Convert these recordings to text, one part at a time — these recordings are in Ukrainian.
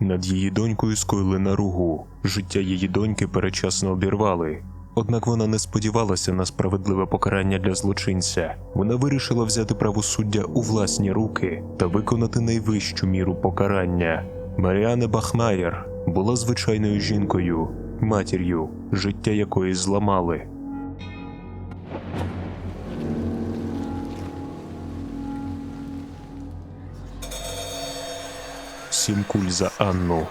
Над її донькою скоїли наругу. Життя її доньки перечасно обірвали. Однак вона не сподівалася на справедливе покарання для злочинця. Вона вирішила взяти правосуддя у власні руки та виконати найвищу міру покарання. Маріане Бахмаєр була звичайною жінкою, матір'ю, життя якої зламали. Сім куль за Анну.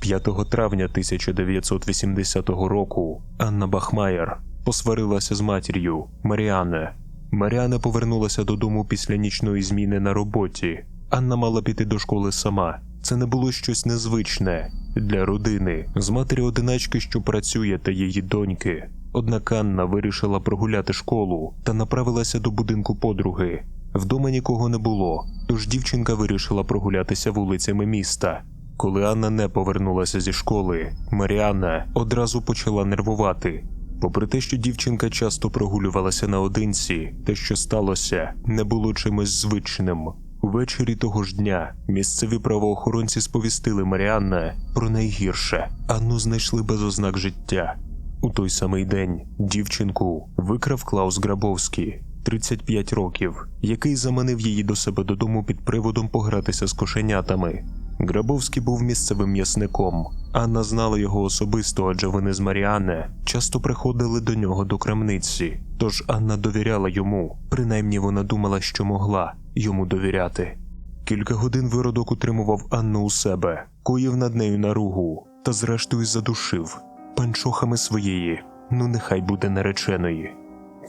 5 травня 1980 року Анна Бахмаєр посварилася з матір'ю Маріане. Маріана повернулася додому після нічної зміни на роботі. Анна мала піти до школи сама. Це не було щось незвичне для родини з матері одиначки, що працює, та її доньки. Однак Анна вирішила прогуляти школу та направилася до будинку подруги. Вдома нікого не було, тож дівчинка вирішила прогулятися вулицями міста. Коли Анна не повернулася зі школи, Маріанна одразу почала нервувати. Попри те, що дівчинка часто прогулювалася наодинці, те, що сталося, не було чимось звичним. Увечері того ж дня місцеві правоохоронці сповістили Маріанна про найгірше. Анну знайшли без ознак життя. У той самий день дівчинку викрав Клаус Грабовський, 35 років, який заманив її до себе додому під приводом погратися з кошенятами. Грабовський був місцевим м'ясником. Анна знала його особисто, адже вони з Маріане часто приходили до нього до крамниці. Тож Анна довіряла йому, принаймні вона думала, що могла йому довіряти. Кілька годин виродок утримував Анну у себе, коїв над нею наругу та, зрештою, задушив панчохами своєї, ну нехай буде нареченої.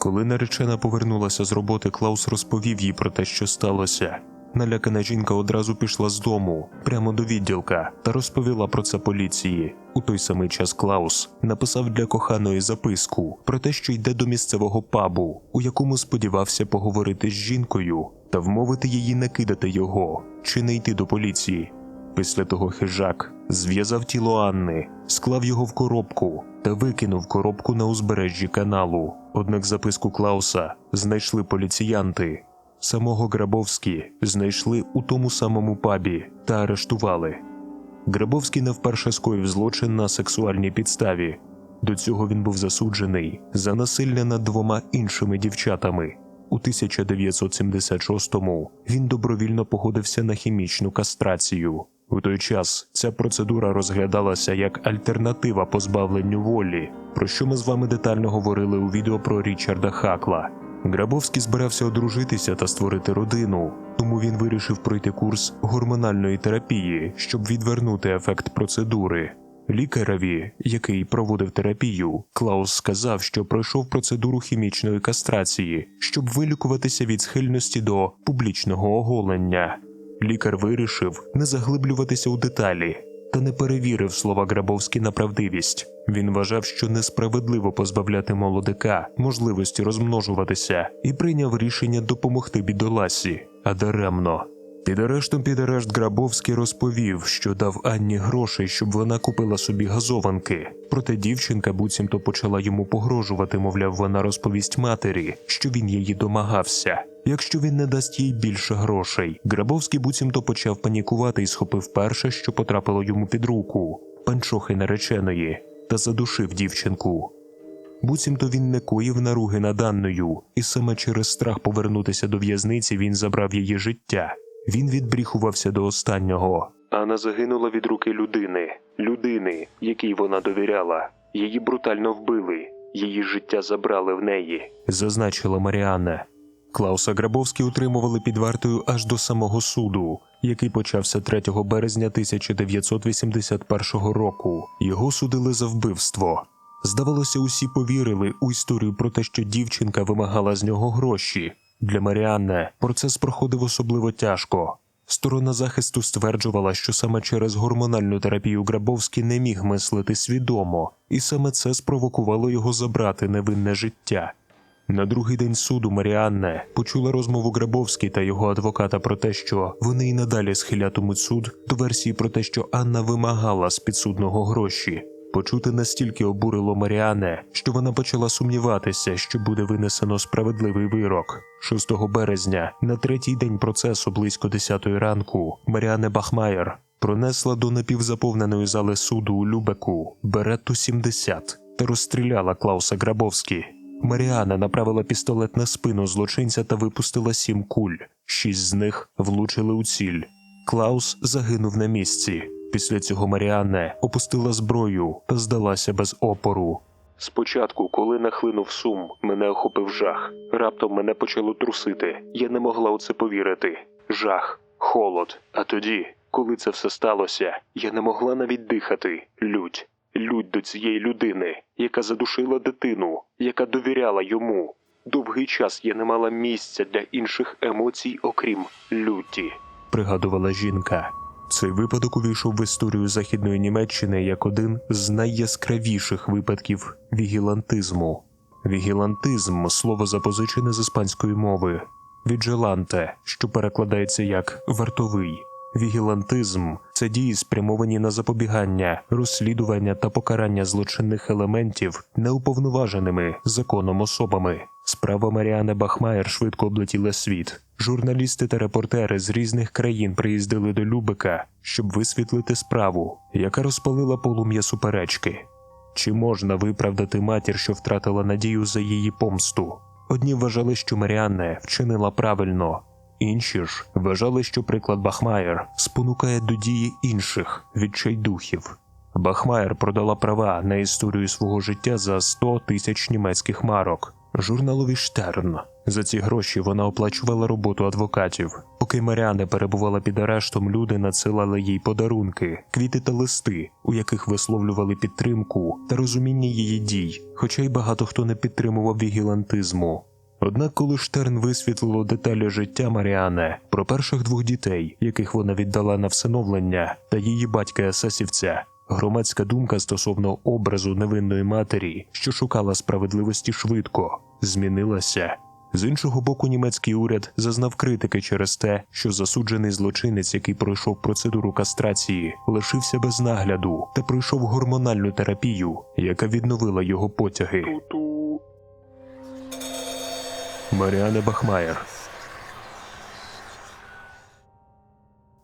Коли наречена повернулася з роботи, Клаус розповів їй про те, що сталося. Налякана жінка одразу пішла з дому прямо до відділка та розповіла про це поліції. У той самий час Клаус написав для коханої записку про те, що йде до місцевого пабу, у якому сподівався поговорити з жінкою та вмовити її не кидати його чи не йти до поліції. Після того хижак зв'язав тіло Анни, склав його в коробку та викинув коробку на узбережжі каналу. Однак записку Клауса знайшли поліціянти. Самого Грабовські знайшли у тому самому пабі та арештували. Грабовський не вперше скоїв злочин на сексуальній підставі. До цього він був засуджений за насилля над двома іншими дівчатами. У 1976-му він добровільно погодився на хімічну кастрацію. У той час ця процедура розглядалася як альтернатива позбавленню волі, про що ми з вами детально говорили у відео про Річарда Хакла. Грабовський збирався одружитися та створити родину, тому він вирішив пройти курс гормональної терапії, щоб відвернути ефект процедури. Лікареві, який проводив терапію, Клаус сказав, що пройшов процедуру хімічної кастрації, щоб вилікуватися від схильності до публічного оголення. Лікар вирішив не заглиблюватися у деталі та не перевірив слова Грабовські на правдивість. Він вважав, що несправедливо позбавляти молодика можливості розмножуватися, і прийняв рішення допомогти бідоласі, а даремно. Під арештом під арешт Грабовський розповів, що дав Анні грошей, щоб вона купила собі газованки. Проте дівчинка буцімто почала йому погрожувати, мовляв, вона розповість матері, що він її домагався. Якщо він не дасть їй більше грошей, Грабовський буцімто почав панікувати і схопив перше, що потрапило йому під руку панчохи нареченої, та задушив дівчинку. Буцімто він не коїв наруги над Анною, і саме через страх повернутися до в'язниці він забрав її життя. Він відбріхувався до останнього. Анна загинула від руки людини, людини, якій вона довіряла. Її брутально вбили, її життя забрали в неї, зазначила Маріанна. Клауса Грабовський утримували під вартою аж до самого суду, який почався 3 березня 1981 року. Його судили за вбивство. Здавалося, усі повірили у історію про те, що дівчинка вимагала з нього гроші. Для Маріанне процес проходив особливо тяжко. Сторона захисту стверджувала, що саме через гормональну терапію Грабовський не міг мислити свідомо, і саме це спровокувало його забрати невинне життя. На другий день суду Маріанне почула розмову Грабовський та його адвоката про те, що вони й надалі схилятимуть суд до версії про те, що Анна вимагала з підсудного гроші. Почути настільки обурило Маріане, що вона почала сумніватися, що буде винесено справедливий вирок. 6 березня, на третій день процесу близько 10 ранку, Маріане Бахмаєр пронесла до напівзаповненої зали суду у Любеку Беретту 70 та розстріляла Клауса Грабовські. Маріана направила пістолет на спину злочинця та випустила сім куль. Шість з них влучили у ціль. Клаус загинув на місці. Після цього Маріанне опустила зброю та здалася без опору. Спочатку, коли нахлинув сум, мене охопив жах. Раптом мене почало трусити. Я не могла у це повірити. Жах, холод. А тоді, коли це все сталося, я не могла навіть дихати. Лють. Лють до цієї людини, яка задушила дитину, яка довіряла йому. Довгий час я не мала місця для інших емоцій, окрім люті, пригадувала жінка. Цей випадок увійшов в історію Західної Німеччини як один з найяскравіших випадків вігілантизму. Вігілантизм слово запозичене з іспанської мови віджеланте, що перекладається як вартовий. Вігілантизм це дії, спрямовані на запобігання, розслідування та покарання злочинних елементів неуповноваженими законом особами. Справа Маріани Бахмаєр швидко облетіла світ. Журналісти та репортери з різних країн приїздили до Любека, щоб висвітлити справу, яка розпалила полум'я суперечки. Чи можна виправдати матір, що втратила надію за її помсту? Одні вважали, що Маріанне вчинила правильно, інші ж вважали, що приклад Бахмаєр спонукає до дії інших відчайдухів. Бахмаєр продала права на історію свого життя за 100 тисяч німецьких марок журналові Штерн. За ці гроші вона оплачувала роботу адвокатів. Поки Маріане перебувала під арештом, люди надсилали їй подарунки, квіти та листи, у яких висловлювали підтримку та розуміння її дій, хоча й багато хто не підтримував вігілантизму. Однак, коли Штерн висвітлило деталі життя Маріане про перших двох дітей, яких вона віддала на всиновлення, та її батька есесівця, громадська думка стосовно образу невинної матері, що шукала справедливості швидко, змінилася. З іншого боку, німецький уряд зазнав критики через те, що засуджений злочинець, який пройшов процедуру кастрації, лишився без нагляду та пройшов гормональну терапію, яка відновила його потяги. Маріане Бахмаєр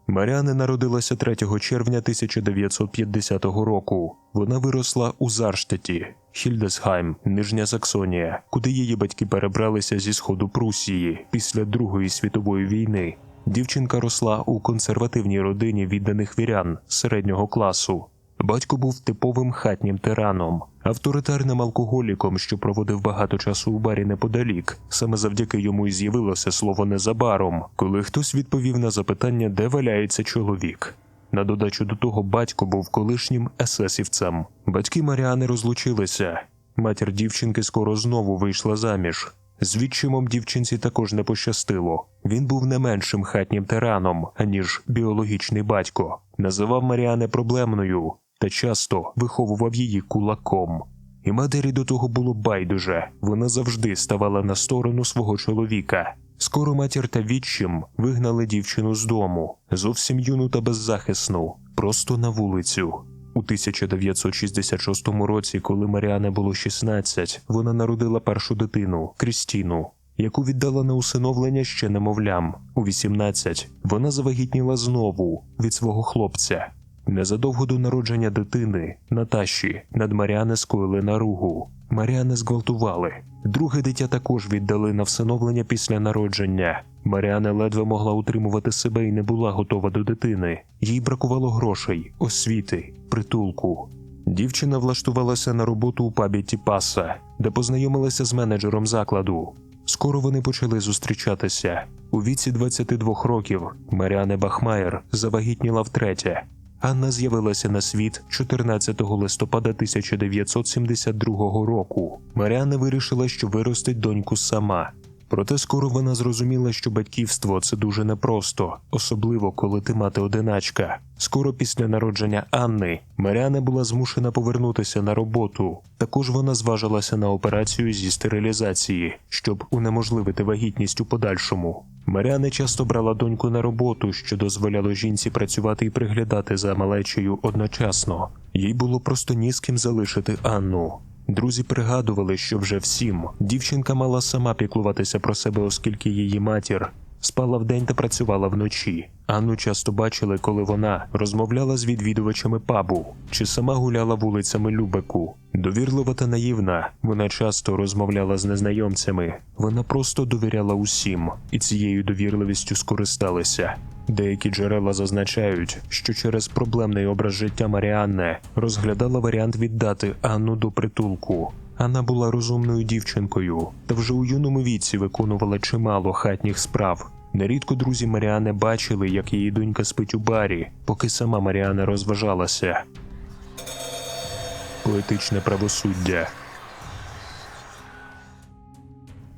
Маріане народилася 3 червня 1950 року. Вона виросла у Зарштеті, Хільдесхайм, Нижня Саксонія, куди її батьки перебралися зі сходу Прусії після Другої світової війни. Дівчинка росла у консервативній родині відданих вірян середнього класу. Батько був типовим хатнім тираном, авторитарним алкоголіком, що проводив багато часу у барі неподалік. Саме завдяки йому й з'явилося слово незабаром, коли хтось відповів на запитання, де валяється чоловік. На додачу до того, батько був колишнім есесівцем. Батьки Маріани розлучилися. Матір дівчинки скоро знову вийшла заміж. З відчимом дівчинці також не пощастило. Він був не меншим хатнім тираном, аніж біологічний батько. Називав Маріане проблемною та часто виховував її кулаком. І матері до того було байдуже. Вона завжди ставала на сторону свого чоловіка. Скоро матір та відчим вигнали дівчину з дому, зовсім юну та беззахисну, просто на вулицю. У 1966 році, коли Маріане було 16, вона народила першу дитину Крістіну, яку віддала на усиновлення ще немовлям. У 18 вона завагітніла знову від свого хлопця. Незадовго до народження дитини Наташі над Маріане скоїли наругу. Маріане зґвалтували. Друге дитя також віддали на всиновлення після народження. Маріане ледве могла утримувати себе і не була готова до дитини. Їй бракувало грошей, освіти, притулку. Дівчина влаштувалася на роботу у пабі Тіпаса, де познайомилася з менеджером закладу. Скоро вони почали зустрічатися. У віці 22 років Маріане Бахмаєр завагітніла втретє. Анна з'явилася на світ 14 листопада 1972 року. Маріана вирішила, що виростить доньку сама. Проте скоро вона зрозуміла, що батьківство це дуже непросто, особливо коли ти мати одиначка. Скоро після народження Анни Маріана була змушена повернутися на роботу. Також вона зважилася на операцію зі стерилізації, щоб унеможливити вагітність у подальшому. Маріана часто брала доньку на роботу, що дозволяло жінці працювати і приглядати за малечею одночасно. Їй було просто ні з ким залишити Анну. Друзі пригадували, що вже всім дівчинка мала сама піклуватися про себе, оскільки її матір спала вдень та працювала вночі. Анну часто бачили, коли вона розмовляла з відвідувачами пабу чи сама гуляла вулицями Любеку. Довірлива та наївна, вона часто розмовляла з незнайомцями. Вона просто довіряла усім і цією довірливістю скористалися. Деякі джерела зазначають, що через проблемний образ життя Маріанне розглядала варіант віддати Анну до притулку. Анна була розумною дівчинкою та вже у юному віці виконувала чимало хатніх справ. Нерідко друзі Маріани бачили, як її донька спить у барі, поки сама Маріана розважалася. Поетичне правосуддя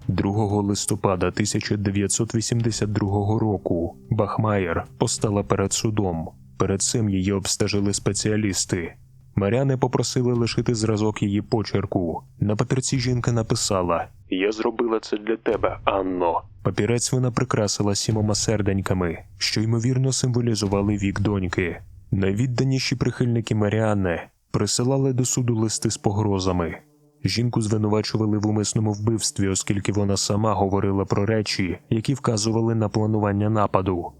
2 листопада 1982 року Бахмаєр постала перед судом. Перед цим її обстежили спеціалісти. Маряни попросили лишити зразок її почерку. На папірці жінка написала: Я зробила це для тебе, Анно. Папірець вона прикрасила сімома серденьками, що ймовірно символізували вік доньки. Найвідданіші прихильники Маріани присилали до суду листи з погрозами. Жінку звинувачували в умисному вбивстві, оскільки вона сама говорила про речі, які вказували на планування нападу.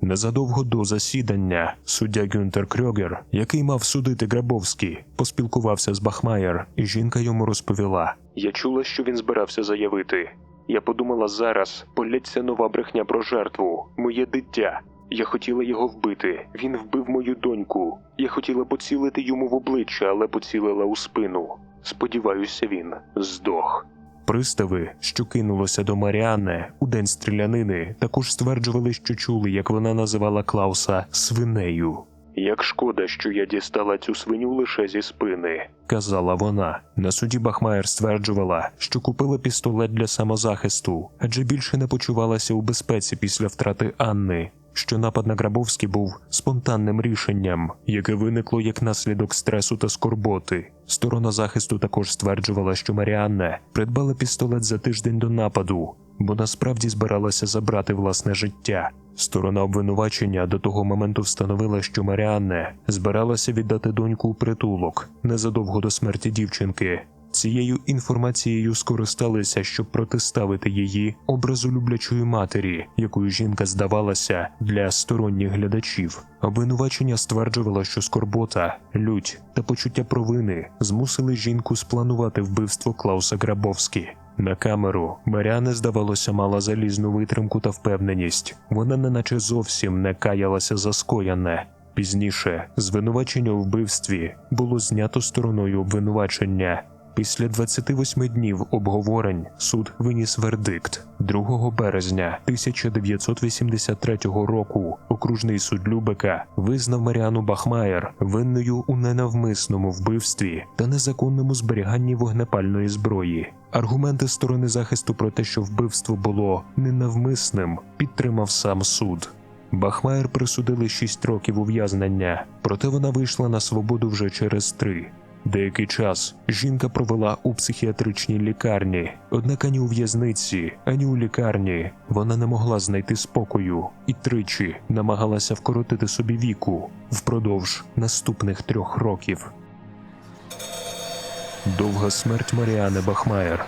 Незадовго до засідання суддя Гюнтер Крьогер, який мав судити Грабовський, поспілкувався з Бахмаєр, і жінка йому розповіла: Я чула, що він збирався заявити. Я подумала, зараз полється нова брехня про жертву, моє дитя. Я хотіла його вбити. Він вбив мою доньку. Я хотіла поцілити йому в обличчя, але поцілила у спину. Сподіваюся, він здох. Пристави, що кинулося до Маріанне у день стрілянини, також стверджували, що чули, як вона називала Клауса свинею. Як шкода, що я дістала цю свиню лише зі спини, казала вона. На суді Бахмаєр стверджувала, що купила пістолет для самозахисту, адже більше не почувалася у безпеці після втрати Анни. Що напад на Грабовський був спонтанним рішенням, яке виникло як наслідок стресу та скорботи. Сторона захисту також стверджувала, що Маріанне придбала пістолет за тиждень до нападу, бо насправді збиралася забрати власне життя. Сторона обвинувачення до того моменту встановила, що Маріанне збиралася віддати доньку у притулок незадовго до смерті дівчинки. Цією інформацією скористалися, щоб протиставити її образу люблячої матері, якою жінка здавалася для сторонніх глядачів. Обвинувачення стверджувало, що скорбота, лють та почуття провини змусили жінку спланувати вбивство Клауса Грабовські. На камеру Маріане, здавалося, мала залізну витримку та впевненість. Вона неначе зовсім не каялася за скояне. Пізніше звинувачення у вбивстві було знято стороною обвинувачення. Після 28 днів обговорень суд виніс вердикт 2 березня 1983 року. Окружний суд Любека визнав Маріану Бахмаєр винною у ненавмисному вбивстві та незаконному зберіганні вогнепальної зброї. Аргументи сторони захисту про те, що вбивство було ненавмисним, підтримав сам суд. Бахмаєр присудили 6 років ув'язнення, проте вона вийшла на свободу вже через три. Деякий час жінка провела у психіатричній лікарні, однак ані у в'язниці, ані у лікарні вона не могла знайти спокою і тричі намагалася вкоротити собі віку впродовж наступних трьох років. Довга смерть Маріани Бахмаєр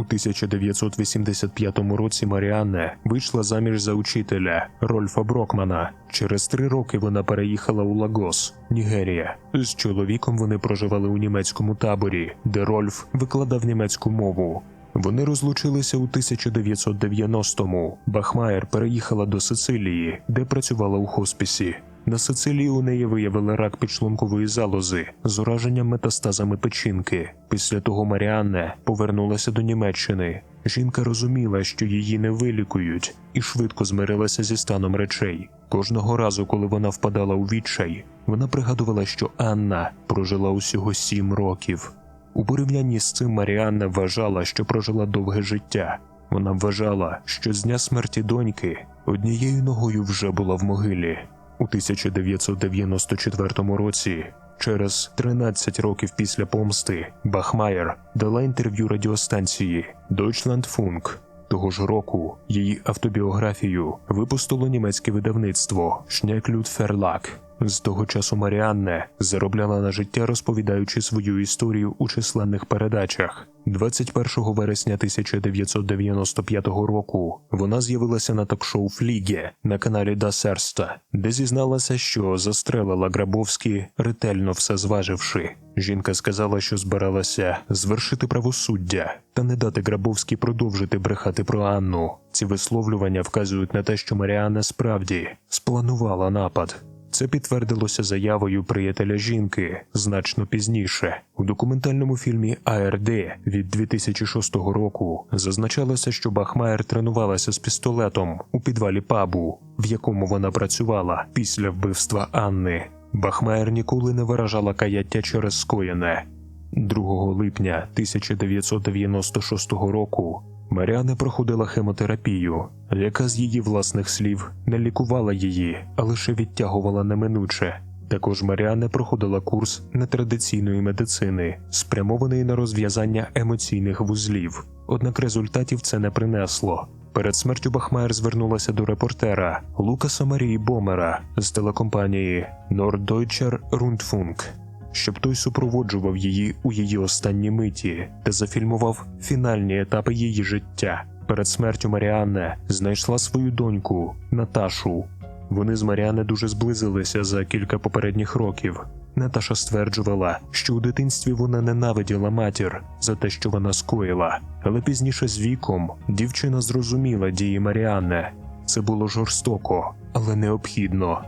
у 1985 році Маріанне вийшла заміж за учителя Рольфа Брокмана. Через три роки вона переїхала у Лагос, Нігерія. З чоловіком вони проживали у німецькому таборі, де Рольф викладав німецьку мову. Вони розлучилися у 1990-му. Бахмаєр переїхала до Сицилії, де працювала у хоспісі. На Сицилії у неї виявили рак підшлункової залози з ураженням метастазами печінки. Після того Маріанне повернулася до Німеччини. Жінка розуміла, що її не вилікують, і швидко змирилася зі станом речей. Кожного разу, коли вона впадала у відчай, вона пригадувала, що Анна прожила усього сім років. У порівнянні з цим Маріанна вважала, що прожила довге життя. Вона вважала, що з дня смерті доньки однією ногою вже була в могилі. У 1994 році, через 13 років після помсти, Бахмаєр дала інтерв'ю радіостанції Deutschlandfunk. Того ж року її автобіографію випустило німецьке видавництво Schneeklud Verlag. З того часу Маріанне заробляла на життя, розповідаючи свою історію у численних передачах. 21 вересня 1995 року вона з'явилася на ток-шоу Фліге на каналі Erste, де зізналася, що застрелила Грабовські, ретельно все зваживши. Жінка сказала, що збиралася звершити правосуддя та не дати Грабовській продовжити брехати про Анну. Ці висловлювання вказують на те, що Маріанна справді спланувала напад. Це підтвердилося заявою приятеля жінки значно пізніше. У документальному фільмі АРД від 2006 року зазначалося, що Бахмаєр тренувалася з пістолетом у підвалі пабу, в якому вона працювала після вбивства Анни. Бахмаєр ніколи не виражала каяття через скоєне. 2 липня 1996 року Маріана проходила хемотерапію, яка з її власних слів не лікувала її, а лише відтягувала неминуче. Також Маріана проходила курс нетрадиційної медицини, спрямований на розв'язання емоційних вузлів. Однак результатів це не принесло. Перед смертю Бахмаєр звернулася до репортера Лукаса Марії Бомера з телекомпанії Norddeutscher Rundfunk, щоб той супроводжував її у її останні миті та зафільмував фінальні етапи її життя. Перед смертю Маріанне знайшла свою доньку Наташу. Вони з Маріане дуже зблизилися за кілька попередніх років. Наташа стверджувала, що у дитинстві вона ненавиділа матір за те, що вона скоїла, але пізніше з віком дівчина зрозуміла дії Маріанне. Це було жорстоко, але необхідно.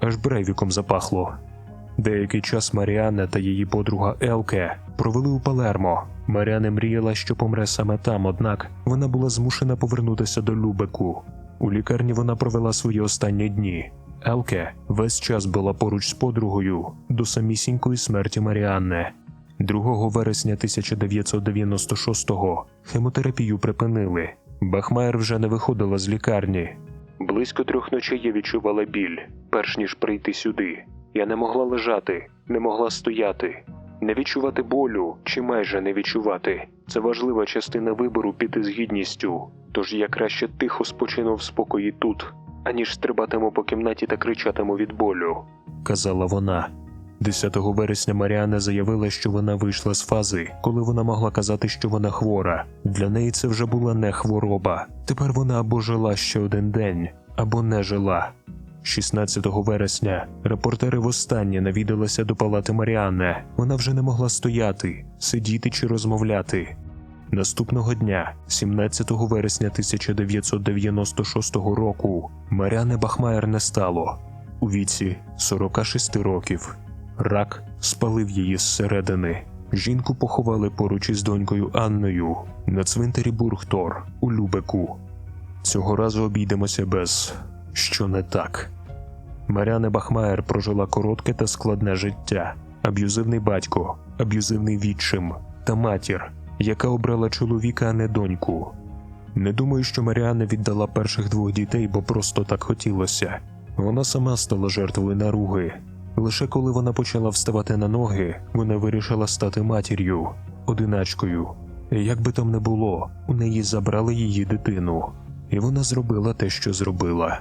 Аж Брейвіком запахло. Деякий час Маріанна та її подруга Елке провели у Палермо. Маріане мріяла, що помре саме там, однак вона була змушена повернутися до Любеку. У лікарні вона провела свої останні дні. Елке весь час була поруч з подругою до самісінької смерті Маріанне. 2 вересня 1996-го хемотерапію припинили. Бахмаєр вже не виходила з лікарні. Близько трьох ночей я відчувала біль, перш ніж прийти сюди. Я не могла лежати, не могла стояти. Не відчувати болю чи майже не відчувати це важлива частина вибору піти з гідністю. Тож я краще тихо спочину в спокої тут, аніж стрибатиму по кімнаті та кричатиму від болю, казала вона. 10 вересня Маріана заявила, що вона вийшла з фази, коли вона могла казати, що вона хвора. Для неї це вже була не хвороба. Тепер вона або жила ще один день, або не жила. 16 вересня репортери востаннє навідалися до палати Маріанне. Вона вже не могла стояти, сидіти чи розмовляти. Наступного дня, 17 вересня 1996 року, Маріани Бахмаєр не стало у віці 46 років. Рак спалив її зсередини. Жінку поховали поруч із донькою Анною на цвинтарі Бурхтор у Любеку. Цього разу обійдемося без що не так. Маряне Бахмаєр прожила коротке та складне життя, аб'юзивний батько, аб'юзивний відчим та матір, яка обрала чоловіка, а не доньку. Не думаю, що Маріана віддала перших двох дітей, бо просто так хотілося. Вона сама стала жертвою наруги. Лише коли вона почала вставати на ноги, вона вирішила стати матір'ю, одиначкою. Як би там не було, у неї забрали її дитину, і вона зробила те, що зробила.